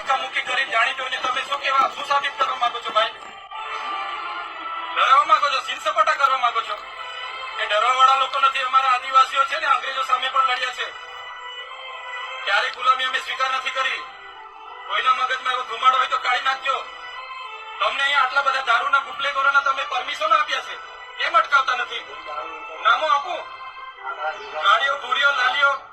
ધક્કામુક્કી કરી જાણી જોઈને તમે શું કેવા શું સાબિત કરવા માંગો છો ભાઈ? ડરાવવા માંગો છો? સિર કરવા માંગો છો? એ ડરવાવાળા લોકો નથી, અમારા આદિવાસીઓ છે ને, અંગ્રેજો સામે પણ લડ્યા છે. ક્યારેય ગુલામી અમે સ્વીકાર નથી કરી. કોઈના મગજમાં એવો ધુમાડો હોય તો કાઢી નાખજો. તમને અહીંયા આટલા બધા દારૂના બુટલેગોરોના તમે પરમિશન આપ્યા છે. કેમ અટકાવતા નથી? નામો આપો. ગાડીઓ ભૂરીઓ લાલીઓ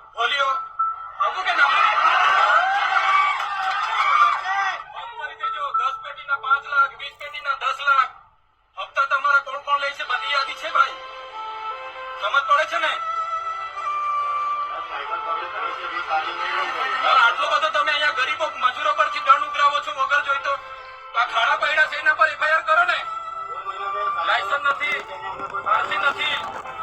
પૈડા એના પર એફઆઈઆર કરો ને. લાયસન્સ નથી આરસી નથી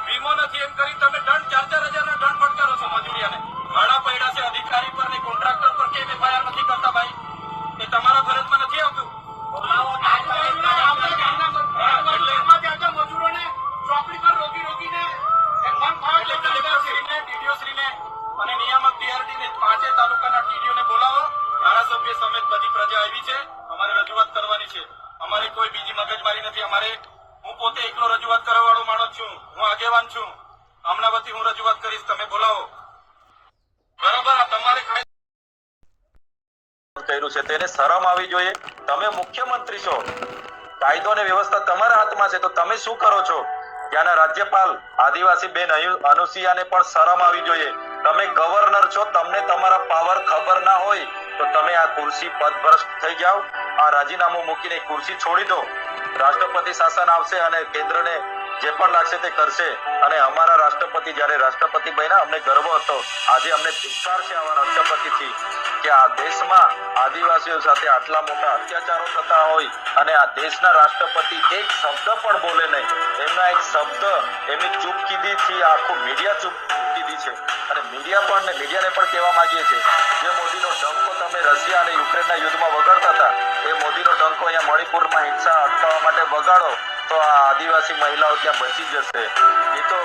વીમો નથી એમ કરી તમે દંડ ચાર ચાર હજાર ના દંડ ફટકારો છો મજૂરિયાને ભાડા પૈડા છે અધિકારી પર ને કોન્ટ્રાક્ટર પર કેમ એફઆઈઆર નથી કરતા ભાઈ? એ તમારા ફરજમાં નથી આવતું. અને નિયામક DRT ને પાંચે તાલુકાના ટીડીઓ ને બોલાવો. ધારાસભ્ય સમેત બધી પ્રજા આવી છે. અમારે રજૂઆત કરવાની છે. અમારે કોઈ બીજી મગજમારી નથી. અમારે હું પોતે એકલો રજૂઆત કરવા વાળો માણસ છું. હું આગેવાન છું. હમણાં વતી હું રજૂઆત કરીશ. તમે બોલાવો. બરાબર તમારે કર્યું છે. તેને શરમ આવી જોઈએ. તમે મુખ્યમંત્રી છો. કાયદો અને વ્યવસ્થા તમારા હાથમાં છે. તો તમે શું કરો છો? ત્યાંના રાજ્યપાલ, આદિવાસી બેન અનુસુયાને પણ શરમ આવી જોઈએ. તમે ગવર્નર છો. તમને તમારા પાવર ખબર ના હોય. તો તમે આ કુર્સી પદભ્રષ્ટ થઈ જાઓ, આ રાજીનામું મૂકીને કુર્સી છોડી દો. રાષ્ટ્રપતિ શાસન આવશે અને કેન્દ્રને જે પણ લાગશે તે કરશે. અને અમારા રાષ્ટ્રપતિ જ્યારે રાષ્ટ્રપતિ બન્યા, અમને ગર્વ હતો. આજે અમને ધિક્કાર છે આવા રાષ્ટ્રપતિથી કે આ દેશમાં આદિવાસીઓ સાથે આટલા મોટા અત્યાચારો થતા હોય અને આ દેશના રાષ્ટ્રપતિ એક શબ્દ પણ બોલે નહીં. એમના એક શબ્દ, એમની ચૂપ કીધીથી આખું મીડિયા ચૂપ કીધી છે. અને મીડિયા પણ ને મીડિયાને પણ કહેવા માંગીએ અને યુદ્ધમાં વગાડતા હતા. એ મોદીનો ડંકો અહીંયા મણિપુરમાં હિંસા અટકાવવા માટે વગાડો, તો આ આદિવાસી મહિલાઓ ત્યાં બચી જશે. એ તો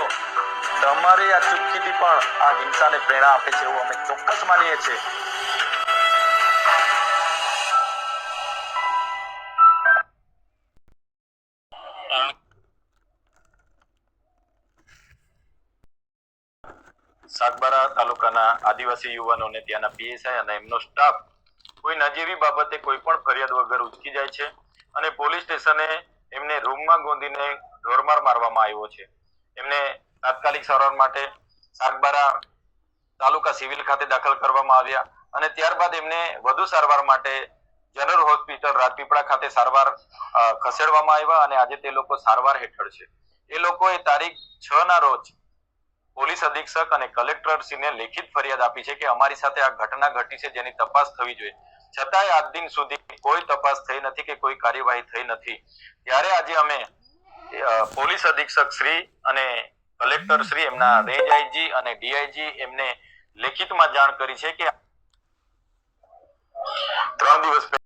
તમારી આ ચૂપકીદી પણ આ હિંસાને પ્રેરણા આપે છે એવું અમે ચોક્કસ માનીએ છીએ. સાગબારા તાલુકાના આદિવાસી યુવાનોને ત્યાંના પીએસઆઈ અને એમનો સ્ટાફ કોઈ નજીવી બાબતે કોઈ પણ ફરિયાદ વગર ઉચકી જાય છે અને પોલીસ સ્ટેશને એમને રૂમમાં ગોંધીને ઢોરમાર મારવામાં આવ્યો છે. એમને તાત્કાલિક સારવાર માટે સાગબારા તાલુકા સિવિલ ખાતે દાખલ કરવામાં આવ્યા અને ત્યારબાદ એમને વધુ સારવાર માટે જનરલ હોસ્પિટલ રાજપીપળા ખાતે સારવાર ખસેડવામાં આવ્યા અને આજે તે લોકો સારવાર હેઠળ છે. એ લોકોએ તારીખ છ ના રોજ પોલીસ અધિક્ષક અને કલેક્ટર શ્રીને લેખિત ફરિયાદ આપી છે કે અમારી સાથે આ ઘટના ઘટી છે જેની તપાસ થવી જોઈએ. છતાંય આજ દિન સુધી કોઈ તપાસ થઈ નથી કે કોઈ કાર્યવાહી થઈ નથી. ત્યારે આજે અમે પોલીસ અધિક્ષક શ્રી અને કલેક્ટર શ્રી એમના રેન્જ આઈજી અને ડીઆઈજી એમને લેખિતમાં જાણ કરી છે કે ત્રણ દિવસ